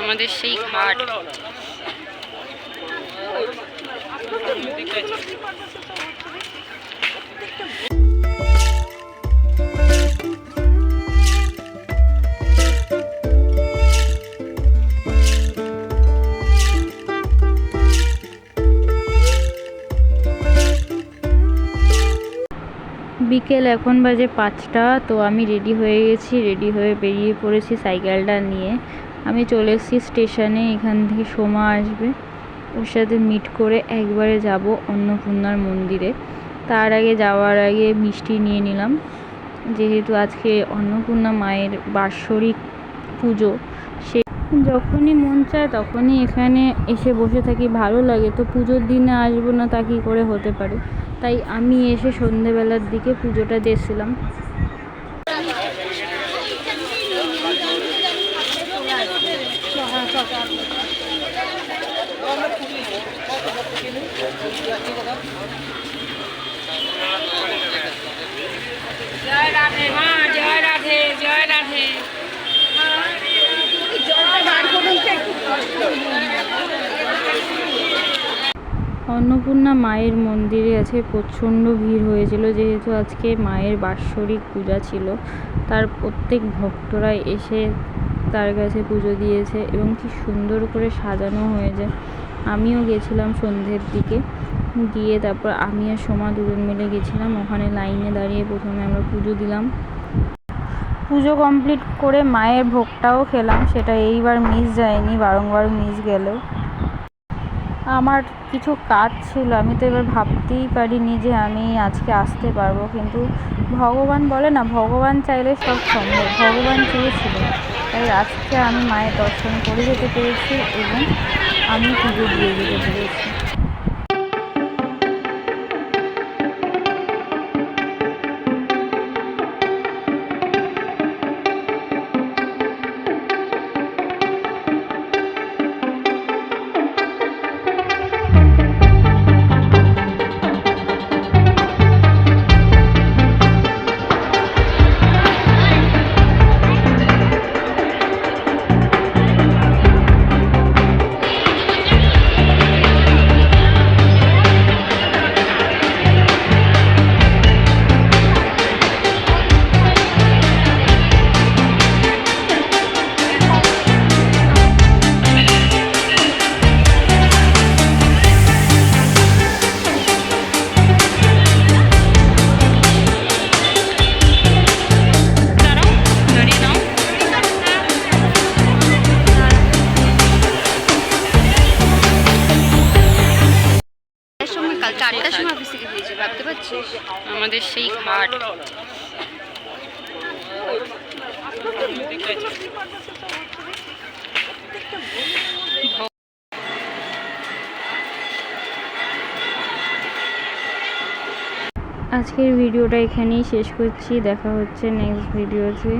আমাদের সেই ঘাট। বিকেল এখন বাজে পাঁচটা, তো আমি রেডি হয়ে গেছি রেডি হয়ে বেরিয়ে পড়েছি সাইকেলটা নিয়ে। আমি চলে এসেছি স্টেশনে, এখান থেকে সোমা আসবে। ওর সাথে মিট করে একবারে যাব অন্নপূর্ণার মন্দিরে। তার আগে যাওয়ার আগে মিষ্টি নিয়ে নিলাম। যেহেতু আজকে অন্নপূর্ণা মায়ের বাৎসরিক পুজো, সে যখনই মন চায় তখনই এখানে এসে বসে থাকি। ভালো লাগে তো পুজোর দিনে আসব না তা কী করে হতে পারে? তাই আমি এসে সন্ধেবেলার দিকে পুজোটা দিয়েছিলাম অন্নপূর্ণা মায়ের মন্দিরে আছে, প্রচণ্ড ভিড় হয়েছিল, যেহেতু আজকে মায়ের বাৎসরিক পূজা ছিল। তার প্রত্যেক ভক্তরা এসে তার কাছে পুজো দিয়েছে এবং কি সুন্দর করে সাজানো হয়েছে। আমিও গেছিলাম সন্ধ্যের দিকে। গিয়ে তারপর আমি আর সোমা দুজন মিলে গেছিলাম। ওখানে লাইনে দাঁড়িয়ে প্রথমে আমরা পুজো দিলাম। পুজো কমপ্লিট করে মায়ের ভোগটাও খেলাম। সেটা এইবার মিস যায়নি, বারংবার মিস গেলেও আমার কিছু কাজ ছিল। আমি তো এবার ভাবতেই পারিনি যে আমি আজকে আসতে পারব। কিন্তু ভগবান বলে না, ভগবান চাইলে সব সম্ভব। ভগবান চেয়েছিল। তাই আজকে আমি মায়ের দর্শন করে যেতে পেরেছি এবং আমি পুজো দিয়ে যেতে চারটার সময় অফিস থেকে ভাবতে পারছিস? আমাদের সেই ঘাট। আজকের ভিডিওটা এখানেই শেষ করছি। দেখা হচ্ছে নেক্সট ভিডিওতে।